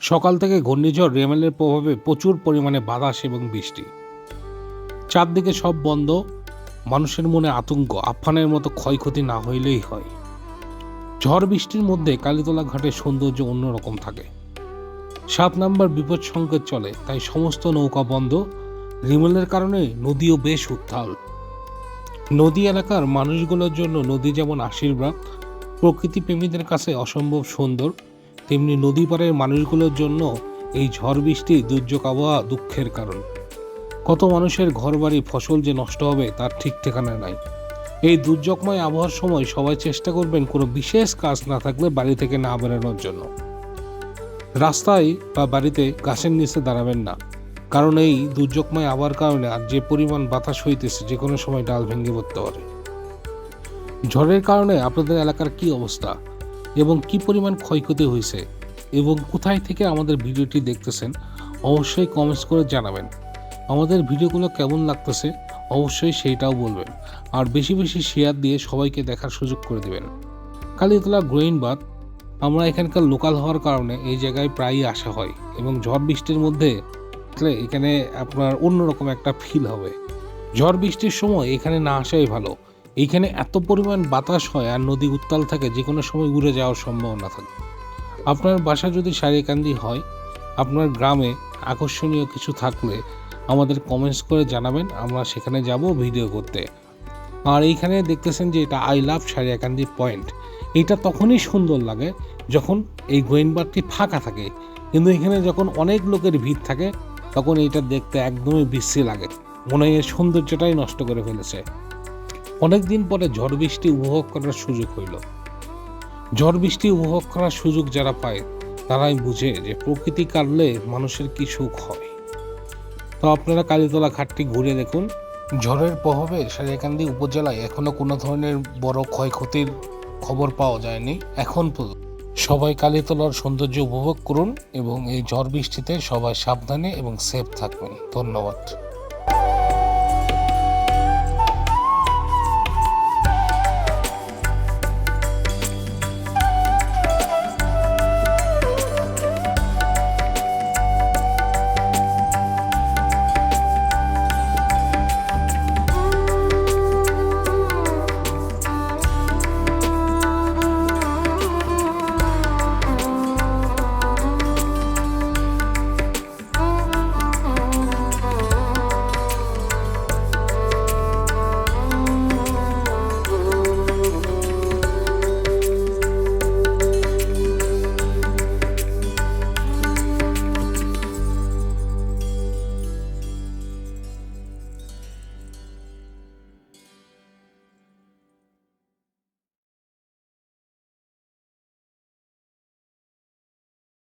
সকাল থেকে ঘূর্ণিঝড়, রেমেলের প্রভাবে প্রচুর পরিমাণে বাতাস এবং বৃষ্টি। চারদিকে সব বন্ধ, মানুষের মনে আতঙ্ক আফানের মতো ক্ষয়ক্ষতি না হইলেই হয়। ঝড় বৃষ্টির মধ্যে কালীতলা ঘাটের সৌন্দর্য অন্যরকম থাকে। সাত নাম্বার বিপদ সংকেত চলে, তাই সমস্ত নৌকা বন্ধ। রিমেলের কারণে নদীও বেশ উত্তাল। নদী এলাকার মানুষগুলোর জন্য নদী যেমন আশীর্বাদ, প্রকৃতি প্রেমীদের কাছে অসম্ভব সুন্দর, তেমনি নদী পাড়ের মানুষগুলোর জন্য এই ঝড় বৃষ্টি দুর্যোগ আবহাওয়া দুঃখের কারণ। কত মানুষের ঘরবাড়ি ফসল যে নষ্ট হবে তার ঠিক ঠিকানা নাই। এই দুর্যোগময় আবহাওয়ার সময় সবাই চেষ্টা করবেন কোনো বিশেষ কাজ না থাকলে বাড়ি থেকে না বেরোনোর জন্য। রাস্তায় বা বাড়িতে গাছের নিচে দাঁড়াবেন না। কারণ এই দুর্যোগময় আবহাওয়ার কারণে আর যে পরিমাণ বাতাস হইতেছে, যে কোনো সময় ডাল ভেঙে পড়তে পারে। ঝড়ের কারণে আপনাদের এলাকার কি অবস্থা এবং কি পরিমাণ ক্ষয়ক্ষতি হয়েছে এবং কোথায় থেকে আমাদের ভিডিওটি দেখতেছেন, অবশ্যই কমেন্টস করে জানাবেন। আমাদের ভিডিওগুলো কেমন লাগতেছে, অবশ্যই সেইটাও বলবেন। আর বেশি বেশি শেয়ার দিয়ে সবাইকে দেখার সুযোগ করে দেবেন। কালীতলা গ্রোইন আমরা এখানকার লোকাল হওয়ার কারণে এই জায়গায় প্রায়ই আসা হয় এবং ঝড় বৃষ্টির মধ্যে আসলে এখানে আপনার অন্যরকম একটা ফিল হবে। ঝড় বৃষ্টির সময় এখানে না আসাই ভালো। এইখানে এত পরিমাণ বাতাস হয় আর নদী উত্তাল থাকে যে কোনো সময় উড়ে যাওয়ার সম্ভাবনা থাকে। আপনার বাসা যদি সারিকান্দি হয়, আপনার গ্রামে আকর্ষণীয় কিছু থাকলে আমাদের কমেন্টস করে জানাবেন, আমরা সেখানে যাব ভিডিও করতে। আর এইখানে দেখতেছেন যে এটা আই লাভ সারিয়াকান্দি পয়েন্ট এটা তখনই সুন্দর লাগে যখন এই গোয়েনবারটি ফাঁকা থাকে। কিন্তু এখানে যখন অনেক লোকের ভিড় থাকে তখন এইটা দেখতে একদমই বিশ্রী লাগে। মনে হয় সৌন্দর্যটাই নষ্ট করে ফেলেছে। অনেক দিন পরে ঝড় বৃষ্টি উপভোগ করার সুযোগ হইল। ঝড় বৃষ্টি উপভোগ করার সুযোগ যারা পায়, তারাই বুঝে যে প্রকৃতি কাটলে মানুষের কি সুখ হয়। তো আপনারা কালীতলা ঘাটটি ঘুরে দেখুন। ঝড়ের প্রভাবে সারিয়াকান্দি উপজেলায় এখনও কোনো ধরনের বড় ক্ষয়ক্ষতির খবর পাওয়া যায়নি। এখন পর্যন্ত। সবাই কালীতলার সৌন্দর্য উপভোগ করুন এবং এই ঝড় বৃষ্টিতে সবাই সাবধানে এবং সেফ থাকবেন ধন্যবাদ।